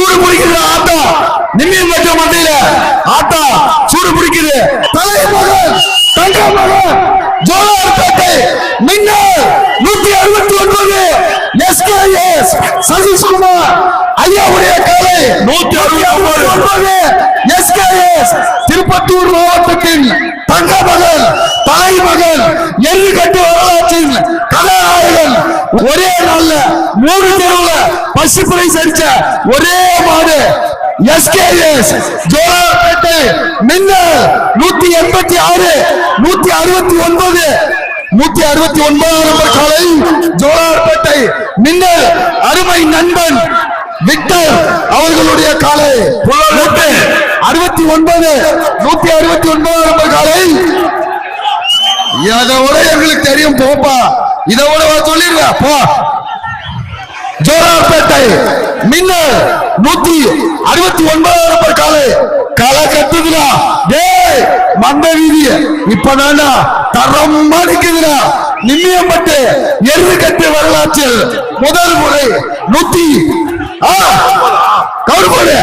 சூடு பிடிக்குது ஆட்டம் நிம்மியம் கட்ட மண்டையில. ஆட்டம் சூடு பிடிக்குது. தலை மகன் தங்க மகன் ஜோலார்பேட்டை மின்னல் நூத்தி அறுபத்தி ஒன்பது எஸ்கேஎஸ் சதீஷ்குமார் ஐயாவுடைய காலை நூத்தி அறுபத்தி ஒன்பது எஸ்கேஎஸ் திருப்பத்தூர் மாவட்டத்தின் தங்க மகன் தலை மகன் எள்ளுக்கட்டு வரலாற்றின் கதாநாயகன் ஒரே நாள்ல மூணு தெருவுல பசு பிரைஸ் அடிச்ச ஒரே மாடு. எஸ்கேஎஸ் ஜோலாபேட்டை மின்னல் நூத்தி எண்பத்தி ஆறு நூத்தி அறுபத்தி ஒன்பது நூத்தி அறுபத்தி ஒன்பதாம் நம்பர் காலை ஜோலார்பேட்டை மின்னல் அருமை நண்பன் விக்டர் அவர்களுடைய காலை அறுபத்தி ஒன்பது நூத்தி அறுபத்தி ஒன்பதாம் நம்பர் காலை. அதை விட எங்களுக்கு தெரியும் போப்பா. இதை விட சொல்லிடுவேன் போ. ஜோராப்பேட்டை மின்னல் நூத்தி அறுபத்தி ஒன்பதாம் நம்பர் காலை களை கட்டுதுடா டேய் மந்த வீதி. இப்பதானா தரமா நிக்குதுடா நிம்மியம்பட்டு எருது கட்டு வரலாற்றில் முதல் முறை நூத்தி ஆ, கவுரு போடு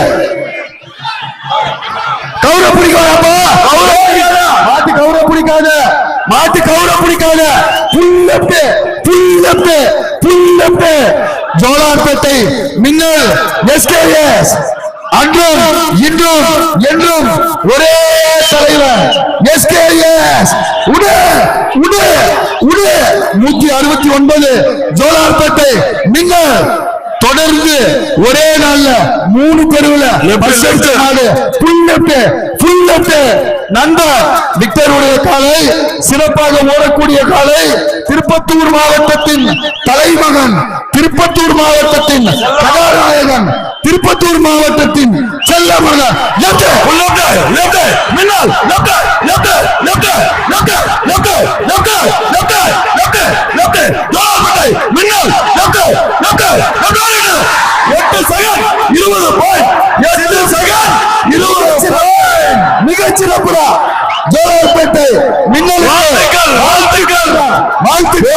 கவுர பிடிக்காதப்பா கவுர பிடிக்காத மாட்டு கவுர பிடிக்காத மாட்டு கவுர பிடிக்காத புல் லெப்ட் புல் ஜோலார்பேட்டை மின்னல் எஸ்கேஎஸ் அன்றும் இன்றும் என்றும் ஒரே தலைவர் எஸ்கேஎஸ் உடு உடு உடு. நூத்தி அறுபத்தி ஒன்பது ஜோலார்பேட்டை மின்னல். தொடர்ந்து ஒரே நாள்ல மூணு தெருவுல பஸ் அடிச்ச நாடு. புல் லெப்ட் புல் லெப்ட் நண்பர் விக்டருடைய காலை சிறப்பாக ஓடக்கூடிய காலை திருப்பத்தூர் மாவட்டத்தின் தலைமகன் கதாநாயகன் கதாநாயகன் திருப்பத்தூர் மாவட்டத்தின் செல்ல மகன் முன்னாள் எட்டு செகண்ட் இருபது பாயிண்ட் எட்டு செகண்ட் இருபது மிகச்சிறப்புடா. ஜோலார்பேட்டை மின்னல் வாழ்த்துக்கள். வாழ்த்துக்கள்.